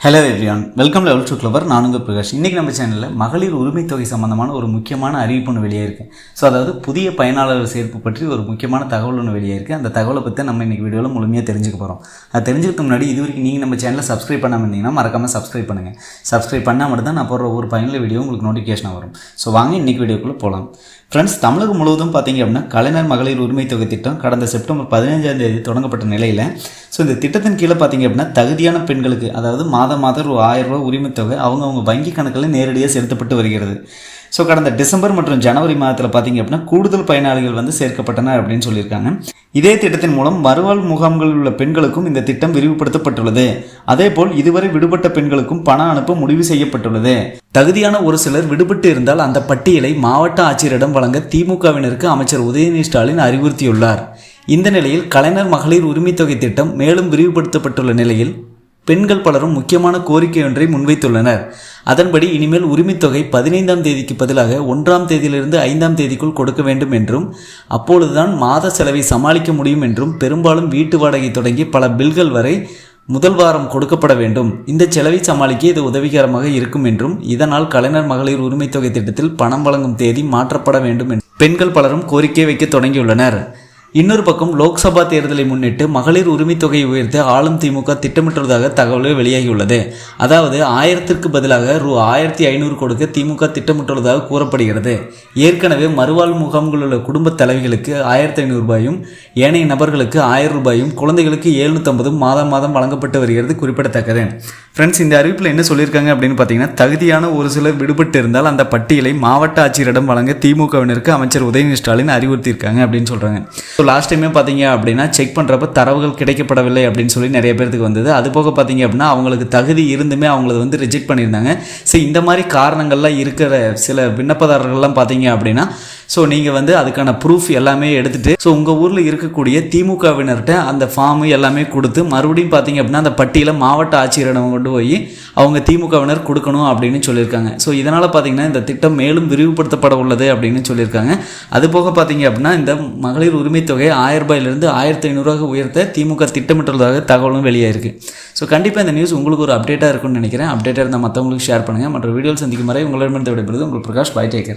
Hello everyone welcome level to clever நானுங்க பிரகாஷ். இன்றைக்கி நம்ம சேனலில் மகளிர் உரிமை தொகை சம்மந்தமான ஒரு முக்கியமான அறிவிப்பு ஒன்று வெளியே இருக்குது ஸோ அதாவது புதிய பயனாளர் சேர்ப்பு பற்றி ஒரு முக்கியமான தகவல் ஒன்று வெளியே இருக்குது அந்த தகவலை பற்றி நம்ம இன்றைக்கி வீடியோவில் முழுமையாக தெரிஞ்சுக்க போகிறோம் அது தெரிஞ்சுக்க முன்னாடி இது வரைக்கும் நீங்கள் நம்ம சேனலை சப்ஸ்கிரைப் பண்ணாமல் இருந்தீங்கன்னா மறக்காமல் சப்ஸ்கிரைப் பண்ணுங்கள் சப்ஸ்கிரைப் பண்ணால் மட்டும் தான் நான் போடுற ஒரு பயனுள்ள வீடியோ உங்களுக்கு நோட்டிஃபிகேஷனாக வரும். ஸோ வாங்க இன்றைக்கி வீடியோக்குள்ளே போகலாம் ஃப்ரெண்ட்ஸ் தமிழகம் முழுவதும் பார்த்தீங்க அப்படின்னா கலைஞர் மகளிர் உரிமை தொகை திட்டம் கடந்த செப்டம்பர் பதினைஞ்சாம் தேதி தொடங்கப்பட்ட நிலையில் ஸோ இந்த திட்டத்தின் கீழே பார்த்தீங்க அப்படின்னா தகுதியான பெண்களுக்கு அதாவது மாதம் மாதம் ஒரு ஆயிரம் ரூபாய் உரிமை தொகை அவங்க அவங்க வங்கி கணக்கில் நேரடியாக செலுத்தப்பட்டு வருகிறது. ஸோ கடந்த டிசம்பர் மற்றும் ஜனவரி மாதத்தில் பார்த்தீங்க அப்படின்னா கூடுதல் பயனாளிகள் வந்து சேர்க்கப்பட்டனர் அப்படின்னு சொல்லியிருக்காங்க. இதே திட்டத்தின் மூலம் மறுவாழ் முகாம்களில் உள்ள பெண்களுக்கும் இந்த திட்டம் விரிவுபடுத்தப்பட்டுள்ளது. அதேபோல் இதுவரை விடுபட்ட பெண்களுக்கும் பணம் அனுப்ப முடிவு செய்யப்பட்டுள்ளது. தகுதியான ஒரு சிலர் விடுபட்டு இருந்தால் அந்த பட்டியலை மாவட்ட ஆட்சியரிடம் வழங்க திமுகவினருக்கு அமைச்சர் உதயநிதி ஸ்டாலின் அறிவுறுத்தியுள்ளார். இந்த நிலையில் கலைஞர் மகளிர் உரிமைத்தொகை திட்டம் மேலும் விரிவுபடுத்தப்பட்டுள்ள நிலையில் பெண்கள் பலரும் முக்கியமான கோரிக்கை ஒன்றை முன்வைத்துள்ளனர். அதன்படி இனிமேல் உரிமைத்தொகை பதினைந்தாம் தேதிக்கு பதிலாக ஒன்றாம் தேதியிலிருந்து ஐந்தாம் தேதிக்குள் கொடுக்க வேண்டும் என்றும் அப்பொழுதுதான் மாத செலவை சமாளிக்க முடியும் என்றும் பெரும்பாலும் வீட்டு வாடகை தொடங்கி பல பில்கள் வரை முதல் வாரம் கொடுக்கப்பட வேண்டும். இந்த செலவை சமாளிக்க இது உதவிகரமாக இருக்கும் என்றும் இதனால் கலைஞர் மகளிர் உரிமைத்தொகை திட்டத்தில் பணம் வழங்கும் தேதி மாற்றப்பட வேண்டும் என்று பெண்கள் பலரும் கோரிக்கை வைக்க தொடங்கியுள்ளனர். இன்னொரு பக்கம் லோக்சபா தேர்தலை முன்னிட்டு மகளிர் உரிமைத் தொகையை உயர்த்த ஆளும் திமுக திட்டமிட்டுள்ளதாக தகவல்கள் வெளியாகியுள்ளது. அதாவது ஆயிரத்திற்கு பதிலாக ரூ. ஆயிரத்தி ஐநூறு கொடுக்க திமுக திட்டமிட்டுள்ளதாக கூறப்படுகிறது. ஏற்கனவே மறுவாழ் முகாம்களில் உள்ள குடும்ப தலைவிகளுக்கு ஆயிரத்தி ஐநூறு ரூபாயும் ஏனைய நபர்களுக்கு ஆயிரம் ரூபாயும் குழந்தைகளுக்கு எழுநூற்றம்பதும் மாதம் மாதம் வழங்கப்பட்டு வருகிறது குறிப்பிடத்தக்கது. ஃப்ரெண்ட்ஸ் இந்த அறிவிப்பில் என்ன சொல்லியிருக்காங்க அப்படின்னு பார்த்தீங்கன்னா தகுதியான ஒரு சிலர் விடுபட்டு இருந்தால் அந்த பட்டியலை மாவட்ட ஆட்சியரிடம் வழங்க திமுகவினருக்கு அமைச்சர் உதயநிதி ஸ்டாலின் அறிவுறுத்தியிருக்காங்க அப்படின்னு சொல்கிறாங்க ஸோ லாஸ்ட் டைமே பார்த்தீங்க அப்படின்னா செக் பண்ணுறப்ப தரவுகள் கிடைக்கப்படவில்லை அப்படின்னு சொல்லி நிறைய பேருக்கு வந்தது. அது போக பார்த்தீங்க அப்படின்னா அவங்களுக்கு தகுதி இருந்துமே அவங்கள வந்து ரிஜெக்ட் பண்ணியிருந்தாங்க. ஸோ இந்த மாதிரி காரணங்கள்லாம் இருக்கிற சில விண்ணப்பதாரர்கள்லாம் பார்த்தீங்க அப்படின்னா ஸோ நீங்கள் வந்து அதுக்கான ப்ரூஃப் எல்லாமே எடுத்துகிட்டு ஸோ உங்கள் ஊரில் இருக்கக்கூடிய திமுகவினர்கிட்ட அந்த ஃபார்மு எல்லாமே கொடுத்து மறுபடியும் பார்த்தீங்க அப்படின்னா அந்த பட்டியலை மாவட்ட ஆட்சியரிடம் கொண்டு போய் அவங்க திமுகவினர் கொடுக்கணும் அப்படின்னு சொல்லியிருக்காங்க. ஸோ இதனால் பார்த்தீங்கன்னா இந்த திட்டம் மேலும் விரிவுபடுத்தப்பட உள்ளது அப்படின்னு சொல்லியிருக்காங்க. அது போக பார்த்தீங்க அப்படின்னா இந்த மகளிர் உரிமை தொகை ஆயிரம் ரூபாயிலிருந்து ஆயிரத்தி ஐநூறுரூவாக உயர்த்த திமுக திட்டமிட்டுள்ளதாக தகவலும் வெளியாயிருக்கு. ஸோ கண்டிப்பாக இந்த நியூஸ் உங்களுக்கு ஒரு அப்டேட்டாக இருக்கும்னு நினைக்கிறேன். அப்டேட்டாக இருந்தால் மற்றவங்களுக்கு ஷேர் பண்ணுங்கள் மற்ற வீடியோ சந்திக்கும் வரை உங்களிடமிருந்து விடைபெறுது உங்கள் பிரகாஷ் பாய் டேக்கர்